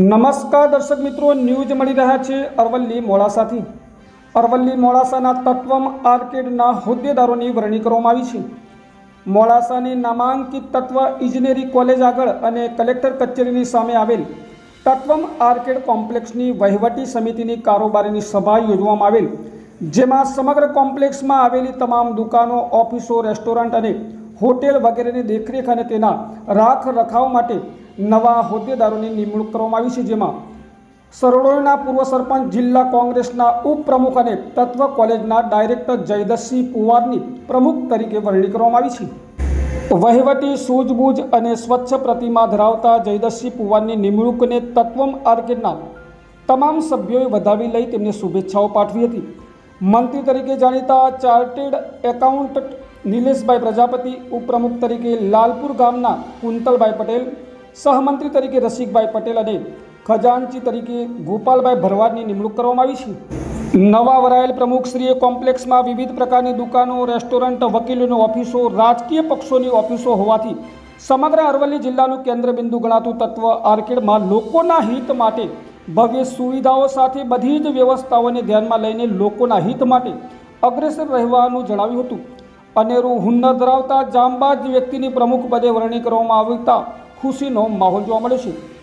નમસ્કાર દર્શક મિત્રો, ન્યૂઝ મળી રહ્યા છે અરવલ્લી મોડાસાથી. અરવલ્લી મોડાસાના તત્વમ આર્કેડના હોદ્દેદારોની વરણી કરવામાં આવી છે. મોડાસાની નામાંકિત તત્વ ઇજનેરી કોલેજ આગળ અને કલેક્ટર કચેરીની સામે આવેલ તત્વમ આર્કેડ કોમ્પ્લેક્સની વહીવટી સમિતિની કારોબારીની સભા યોજવામાં આવેલ, જેમાં સમગ્ર કોમ્પ્લેક્સમાં આવેલી તમામ દુકાનો, ઓફિસો, રેસ્ટોરન્ટ અને હોટેલ વગેરેની દેખરેખ અને તેના રાખ રખાવ માટે નવા હોદ્દેદારોની નિમણૂક કરવામાં આવી છે, જેમાં સરોડોના પૂર્વ સરપંચ, જિલ્લા કોંગ્રેસના ઉપપ્રમુખ અને તત્વ કોલેજના ડાયરેક્ટર જયદસિંહ પુવારની પ્રમુખ તરીકે વરણી કરવામાં આવી છે. વહીવટી, સૂઝબૂઝ અને સ્વચ્છ પ્રતિમા ધરાવતા જયદસિંહ પુવારની નિમણૂકને તત્વમ આર્કેડના તમામ સભ્યોએ વધાવી લઈ તેમને શુભેચ્છાઓ પાઠવી હતી. મંત્રી તરીકે જાણીતા ચાર્ટેડ એકાઉન્ટન્ટ નિલેશભાઈ પ્રજાપતિ ઉપપ્રમુખ તરીકે લાલપુર ગામના કુંતલભાઈ પટેલ, સહમંત્રી તરીકે રસિકભાઈ પટેલ અને ખજાનચી તરીકે ગોપાલભાઈ ભરવાડની નિમણૂક કરવામાં આવી છે. નવા વરાયેલ પ્રમુખશ્રીએ કોમ્પ્લેક્સમાં વિવિધ પ્રકારની દુકાનો, રેસ્ટોરન્ટ, વકીલોની ઓફિસો, રાજકીય પક્ષોની ઓફિસો હોવાથી સમગ્ર અરવલ્લી જિલ્લાનું કેન્દ્રબિંદુ ગણાતું તત્વ આર્કેડમાં લોકોના હિત માટે ભવ્ય સુવિધાઓ સાથે બધી જ વ્યવસ્થાઓને ધ્યાનમાં લઈને લોકોના હિત માટે અગ્રેસર રહેવાનું જણાવ્યું હતું. અનેરું હુન્નર ધરાવતા જાંબાજ વ્યક્તિની પ્રમુખ પદે વરણી કરવામાં આવતા ખુશીનો માહોલ જોવા મળ્યો છે.